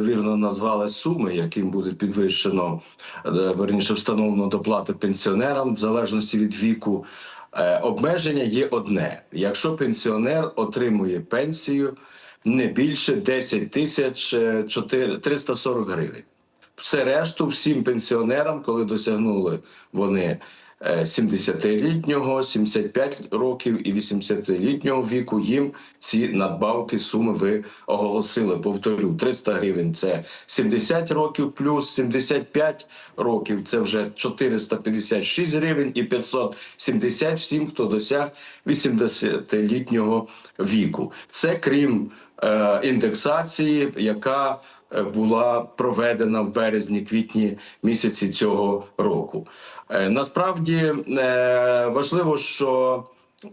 Вірно назвали суми, яким буде підвищено е, верніше встановлено доплати пенсіонерам в залежності від віку. Е, Обмеження є одне: якщо пенсіонер отримує пенсію не більше 10 тисяч е, 4 340 гривень. Все решту всім пенсіонерам, коли досягнули вони е, 70-літнього, 75 років і 80-літнього віку, їм ці надбавки суми ви оголосили. Повторю, 300 гривень це 70 років, плюс 75 років це вже 456 гривень і 570 всім, хто досяг 80-літнього віку. Це крім е, індексації, яка е, була проведена в березні-квітні місяці цього року. Е, Насправді е, важливо, що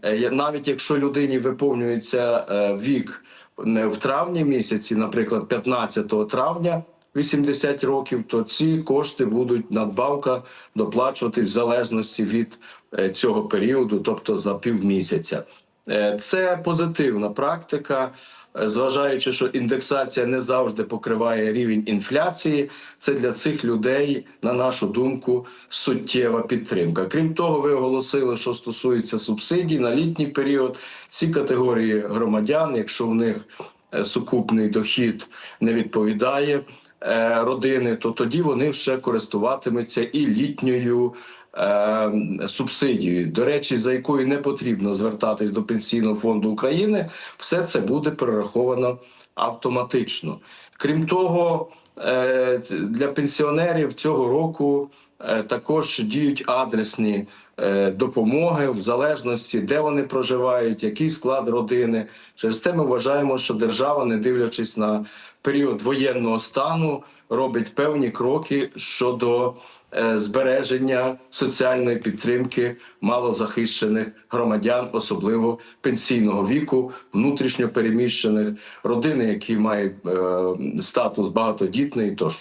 е, навіть якщо людині виповнюється е, вік в травні місяці, наприклад, 15 травня. 80 років, то ці кошти будуть надбавка доплачуватись в залежності від е, цього періоду, тобто за півмісяця. Е, Це позитивна практика, е, зважаючи, що індексація не завжди покриває рівень інфляції. Це для цих людей, на нашу думку, суттєва підтримка. Крім того, ви оголосили, що стосується субсидій на літній період. Ці категорії громадян, якщо в них е, сукупний дохід не відповідає е, родини, то тоді вони ще користуватимуться і літньою субсидією, до речі, за якою не потрібно звертатись до Пенсійного фонду України, все це буде перераховано автоматично. Крім того, е, для пенсіонерів цього року е, також діють адресні е, допомоги в залежності, де вони проживають, який склад родини. Через те ми вважаємо, що держава, не дивлячись на період воєнного стану, робить певні кроки щодо е, збереження соціальної підтримки малозахищених громадян, особливо пенсійного віку, внутрішньо переміщених родини, які мають е, статус багатодітний тощо.